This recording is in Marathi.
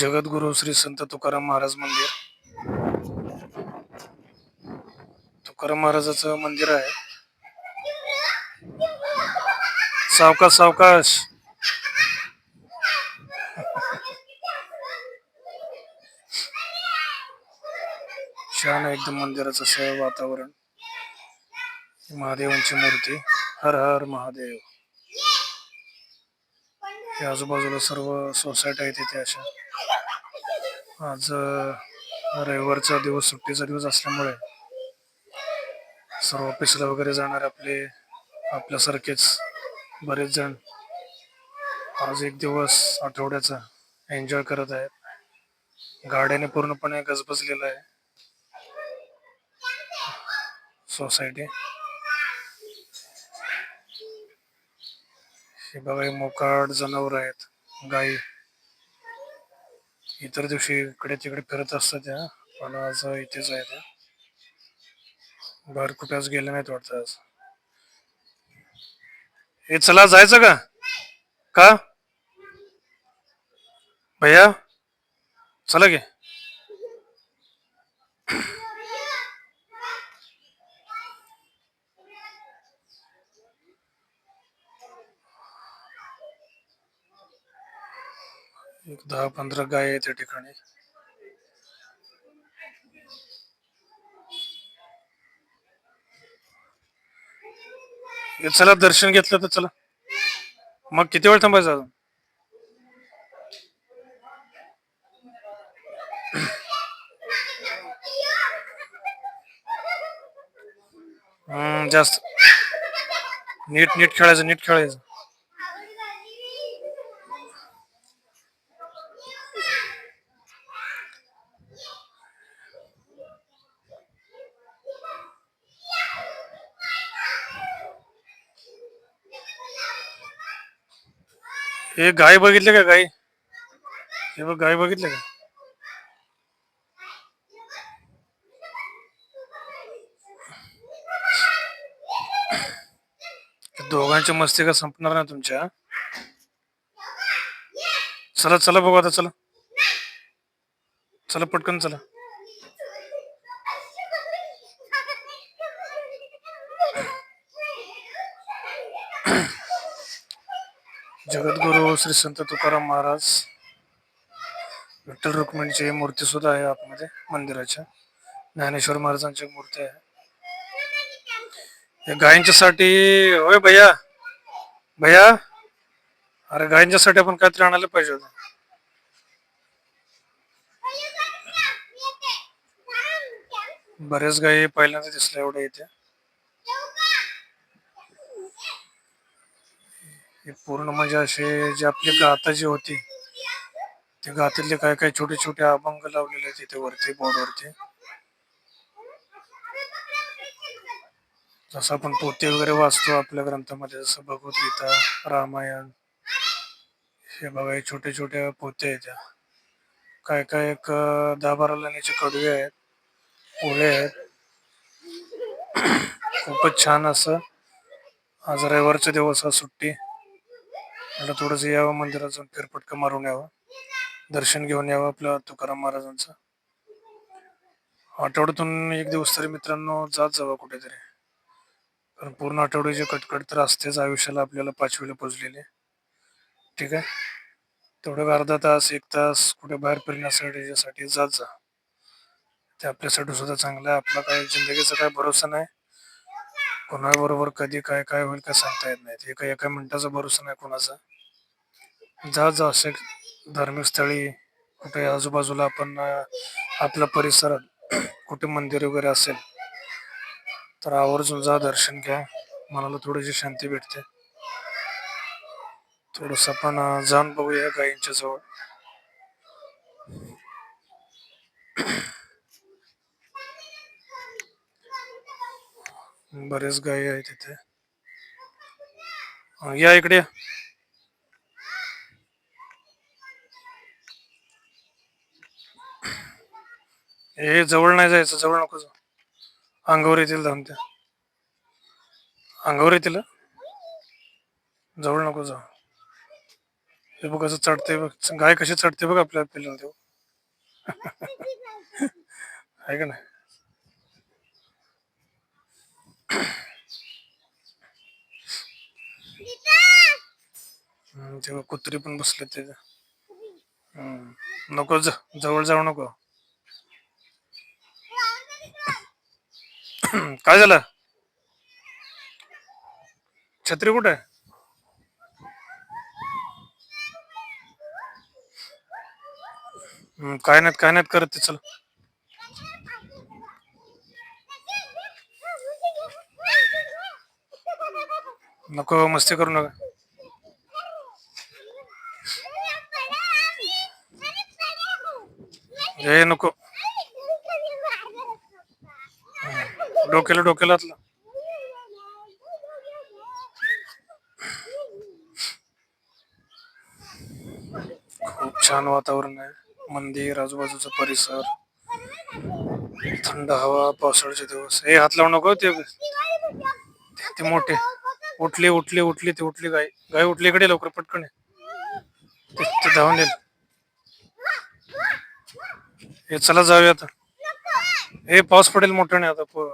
जगद्गुरु श्री संत तुकाराम महाराज मंदिर. तुकाराम महाराजाचं मंदिर आहे. सावकाश सावकाश. छान आहे एकदम मंदिराचं असं वातावरण. महादेवांची मूर्ती. हर हर महादेव. या आजूबाजूला सर्व सोसायटी आहेत तिथे अशा. आज रविवारचा दिवस सुट्टीचा दिवस असल्यामुळे सर्व ऑफिसला वगैरे जाणारे आपले आपल्यासारखेच बरेच जण आज एक दिवस आठवड्याचा एन्जॉय करत आहेत. गाड्याने पूर्णपणे गजबजलेलं आहे. सोसायटी. हे बघा हे मोकाट जनावर आहेत. गाई. इतर दिवशी इकडे तिकडे फिरत असतात त्या पण आज इथेच आहे त्या. बाहेर कुठे आज गेले नाहीत वाटतं आज. हे चला जायचं का? का? भैया चला गे एक दहा पंधरा गाय आहे त्या ठिकाणी. चला दर्शन घेतलं तर चला. मग किती वेळ थांबायचं अजून? हम्म जास्त. नीट नीट खेळायचं नीट खेळायचं. हे गाय बघितले का गाय हे बघ गाय बघितले का त्या दोघांच्या मस्ती का संपणार नाही तुमच्या चला चला बघू आता चला चला पटकन चला जगद्गुरु श्री संत तुकाराम महाराज विठ्ठल रुक्मिणीची मूर्ती सुद्धा आहे आतमध्ये मंदिराच्या. ज्ञानेश्वर महाराजांची मूर्ती आहे. या गायींच्यासाठी होय भैया? भैया? अरे गायींच्यासाठी आपण काहीतरी आणायला पाहिजे होतं. बरेच गायी पहिल्यांदा दिसल्या एवढ्या इथे. हे पूर्ण म्हणजे असे जे आपली गाता जी होती ते गातातले काय काय छोटे छोटे अभंग लावलेले आहेत तिथे वरती बोर्डवरती. जसं आपण पोते वगैरे वाचतो आपल्या ग्रंथामध्ये जसं भगवद्गीता रामायण हे बघा हे छोटे छोटे पोते आहेत. काय काय एक दहा बारा लाईनीचे कडवे आहेत ओळे आहेत. खूपच छान असं आज रविवारचा दिवस हा सुट्टी. म्हटलं थोडंसं यावं मंदिरात जाऊन फेरफटका मारून यावं. दर्शन घेऊन यावं आपलं तुकाराम महाराजांचं. आठवड्यातून एक दिवस तरी मित्रांनो जात जावा कुठेतरी. कारण पूर्ण आठवड्याची कटकट तर असतेच आयुष्याला आपल्याला पाचवीला पोचलेली ठीक आहे? तेवढं अर्धा तास एक तास कुठे बाहेर फिरण्यासाठी याच्यासाठी जात जा. ते आपल्यासाठी सुद्धा चांगलं आहे. आपला काही जिंदगीचा काही भरोसा नाही. कोणाबरोबर कधी काय काय होईल काय सांगता येत नाही. एका काही एका मिनिटाचा भरोसा नाही कोणाचा. जा जा असे धार्मिक स्थळी कुठे आजूबाजूला आपण अं, आपल्या परिसरात कुठे मंदिर वगैरे असेल तर आवर्जून जा दर्शन घ्या. मनाला थोडीशी शांती भेटते. थोडस आपण जाण जाऊन बघूया गायींच्या जवळ. बरेच गायी आहेत तिथे. या इकडे. हे जवळ नाही जायचं जवळ नको जाऊ. अंगावर येतील धावून त्या. अंगावर येतील जवळ नको जाऊ. हे बघ कसं चढते बघ. गाय कशी चढते बघ आपल्या पिल्ला देऊ आहे का नाही? तेव्हा कुत्री पण बसले ते. नको ज- जवळ जाऊ नको. काय झालं? छत्री कुठे? काय नाहीत काय नाहीत करत ते चल. नको मस्ती करू नका. हे नको. डोक्याला डोक्याला खूप छान वातावरण आहे. मंदिर आजूबाजूचा परिसर थंड हवा पावसाळ्याचे दिवस. हे हात लावू नको ते ते मोठे. उठली उठली उठली ते उठली गाय गाय उठली इकडे लवकर पटकन ते ते धावून येईल हे चला जाऊया आता. हे पाऊस पडेल मोठ्याने आता प-